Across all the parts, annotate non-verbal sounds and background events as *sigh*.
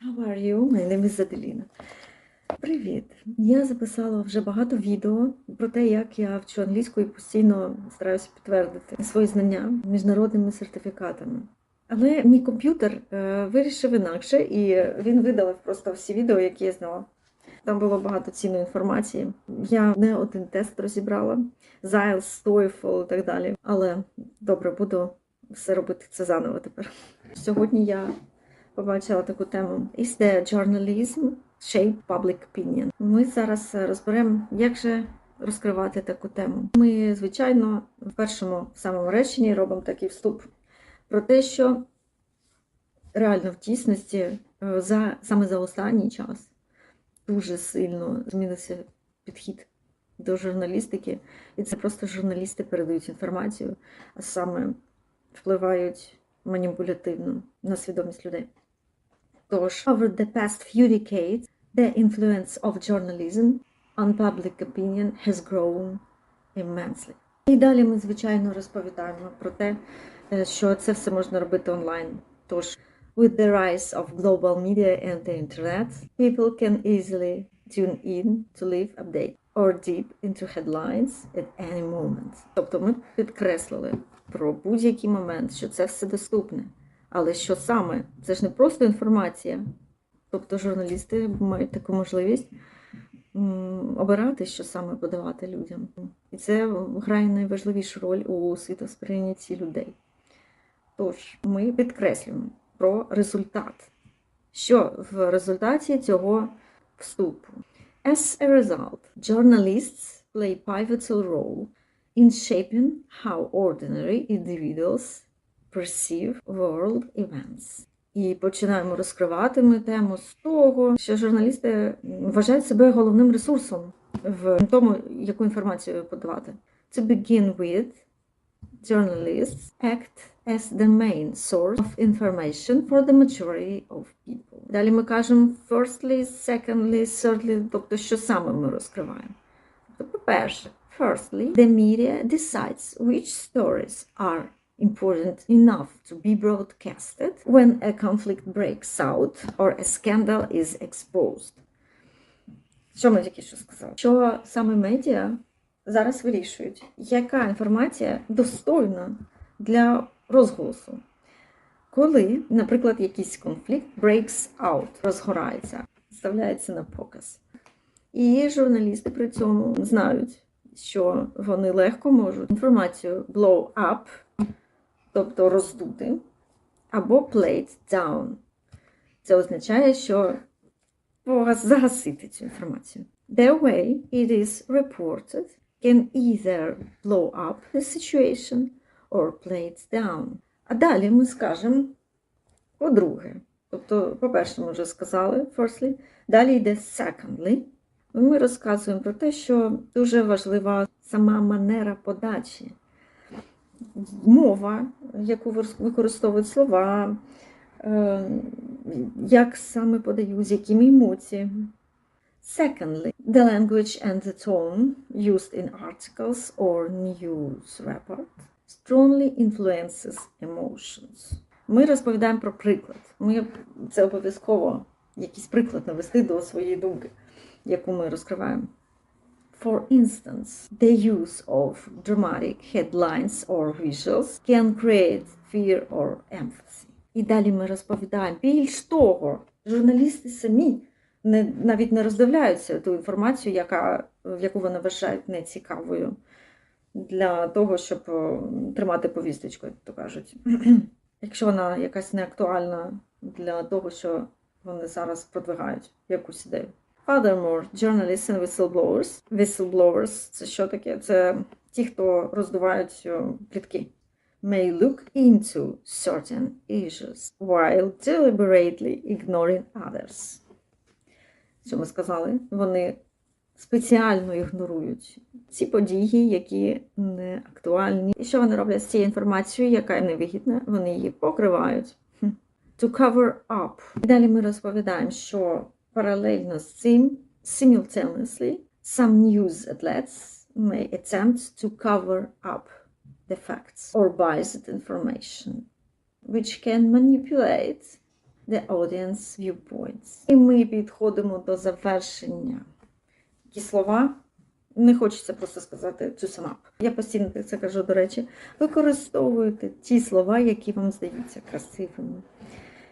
How are you? My name is Adelina. Привіт! Я записала вже багато відео про те, як я вчу англійську і постійно стараюся підтвердити свої знання міжнародними сертифікатами. Але мій комп'ютер е, вирішив інакше, і він видалив просто всі відео, які я зняла. Там було багато цінної інформації. Я не один тест розібрала, IELTS, TOEFL і так далі. Але добре, буду все робити це заново тепер. Сьогодні я побачила таку тему Is the journalism shape public opinion? Ми зараз розберемо, як же розкривати таку тему. Ми, звичайно, в першому самому реченні робимо такий вступ про те, що реально в дійсності е, за саме за останній час дуже сильно змінився підхід до журналістики, і це просто журналісти передають інформацію, а саме впливають маніпулятивно на свідомість людей. Тож, over the past few decades, the influence of journalism on public opinion has grown immensely. І далі ми, звичайно, розповідаємо про те, е, що це все можна робити онлайн. Тож, with the rise of global media and the internet, people can easily tune in to live update or deep into headlines at any moment. Тобто ми підкреслили про будь-який момент, що це все доступне. Але що саме? Це ж не просто інформація. Тобто журналісти мають таку можливість обирати, що саме подавати людям. І це грає найважливішу роль у світосприйнятті людей. Тож, ми підкреслюємо про результат. Що в результаті цього вступу? As a result, journalists play pivotal role in shaping how ordinary individuals perceive world events. І починаємо розкривати ми тему з того, що журналісти вважають себе головним ресурсом в тому, яку інформацію подавати. To begin with, journalists act as the main source of information for the majority of people. Далі ми кажемо firstly, secondly, thirdly, тобто що саме ми розкриваємо. Тобто, по-перше, firstly, the media decides which stories are important enough to be broadcasted when a conflict breaks out or a scandal is exposed. Що ми тільки що сказали? Що саме медіа зараз вирішують, яка інформація достойна для розголосу. Коли, наприклад, якийсь конфлікт breaks out, розгорається, ставляється на показ. І журналісти при цьому знають, що вони легко можуть інформацію blow up, тобто роздути, або plate down. Це означає, що загасити цю інформацію. The way it is reported can either blow up the situation or play it down. А далі ми скажемо по-друге. Тобто, по-перше, ми вже сказали firstly, далі йде secondly. Ми розказуємо про те, що дуже важлива сама манера подачі, мова, яку використовують слова, е, як саме подають, з якими емоціями. Secondly, the language and the tone used in articles or news report strongly influences emotions. Ми розповідаємо про приклад. Ми це обов'язково якийсь приклад навести до своєї думки, яку ми розкриваємо. For instance, the use of dramatic headlines or visuals can create fear or empathy. І далі ми розповідаємо. Більш того, журналісти самі не, навіть не роздивляються ту інформацію, яка, яку вони вважають нецікавою для того, щоб тримати повісточку, як то кажуть. *clears throat* Якщо вона якась не актуальна для того, що вони зараз продвигають якусь ідею. Furthermore, journalists and whistleblowers. Whistleblowers – це що таке? Це ті, хто роздувають о, плітки. May look into certain issues while deliberately ignoring others. Що ми сказали? Вони спеціально ігнорують ці події, які не актуальні. І що вони роблять з цією інформацією, яка їм невигідна? Вони її покривають. To cover up. І далі ми розповідаємо, що паралельно з цим simultaneously some news outlets may attempt to cover up the facts or biased information, which can manipulate the audience viewpoints. І ми підходимо до завершення. Які слова? Не хочеться просто сказати to sum up. Я постійно це кажу, до речі. Використовуйте ті слова, які вам здаються красивими.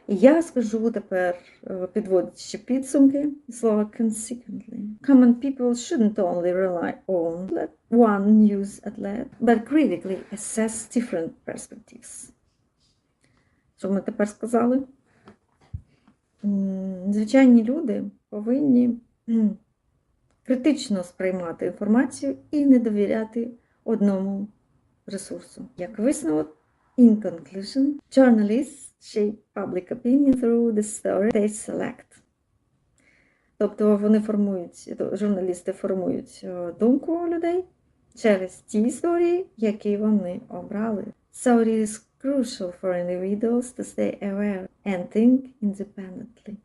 Я скажу тепер, е, підводячи підсумки, слово consequently. Common people shouldn't only rely on one news outlet, but critically assess different perspectives. Що ми тепер сказали? Звичайні люди повинні критично сприймати інформацію і не довіряти одному ресурсу. Як висновок, in conclusion, journalists shape public opinion through the story they select. Тобто вони формують, журналісти формують е, думку людей через ті історії, які вони обрали. So it is crucial for individuals to stay aware and think independently.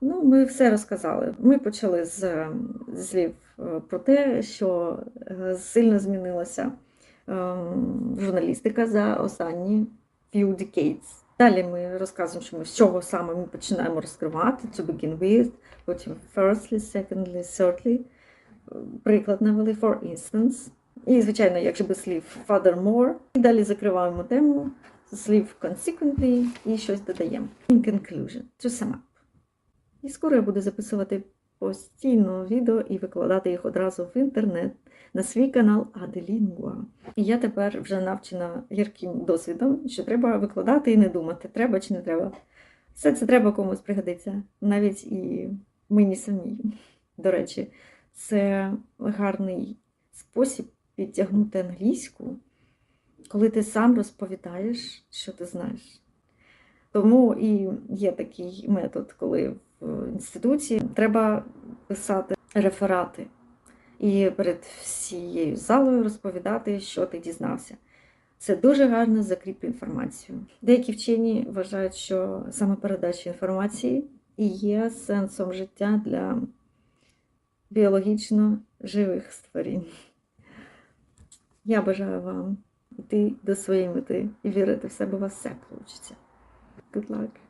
Ну, ми все розказали. Ми почали з е, слів е, про те, що е, сильно змінилася ем, журналістика за останні few decades. Далі ми розказуємо, що ми з чого саме ми починаємо розкривати, to begin with, потім firstly, secondly, thirdly. Приклад навели, for instance. І, звичайно, якщо без слів furthermore. І далі закриваємо тему з слів consequently і щось додаємо. In conclusion, to sum up. І скоро я буду записувати постійно відео і викладати їх одразу в інтернет на свій канал Аделінгуа. І я тепер вже навчена гірким досвідом, що треба викладати і не думати, треба чи не треба. Все це треба комусь пригодиться, навіть і мені самій. До речі, це гарний спосіб підтягнути англійську, коли ти сам розповідаєш, що ти знаєш. Тому і є такий метод, коли інституції треба писати реферати і перед всією залою розповідати, що ти дізнався. Це дуже гарно закріплює інформацію. Деякі вчені вважають, що саме передача інформації є сенсом життя для біологічно живих створінь. Я бажаю вам йти до своєї мети і вірити в себе, у вас все вийде. Good luck.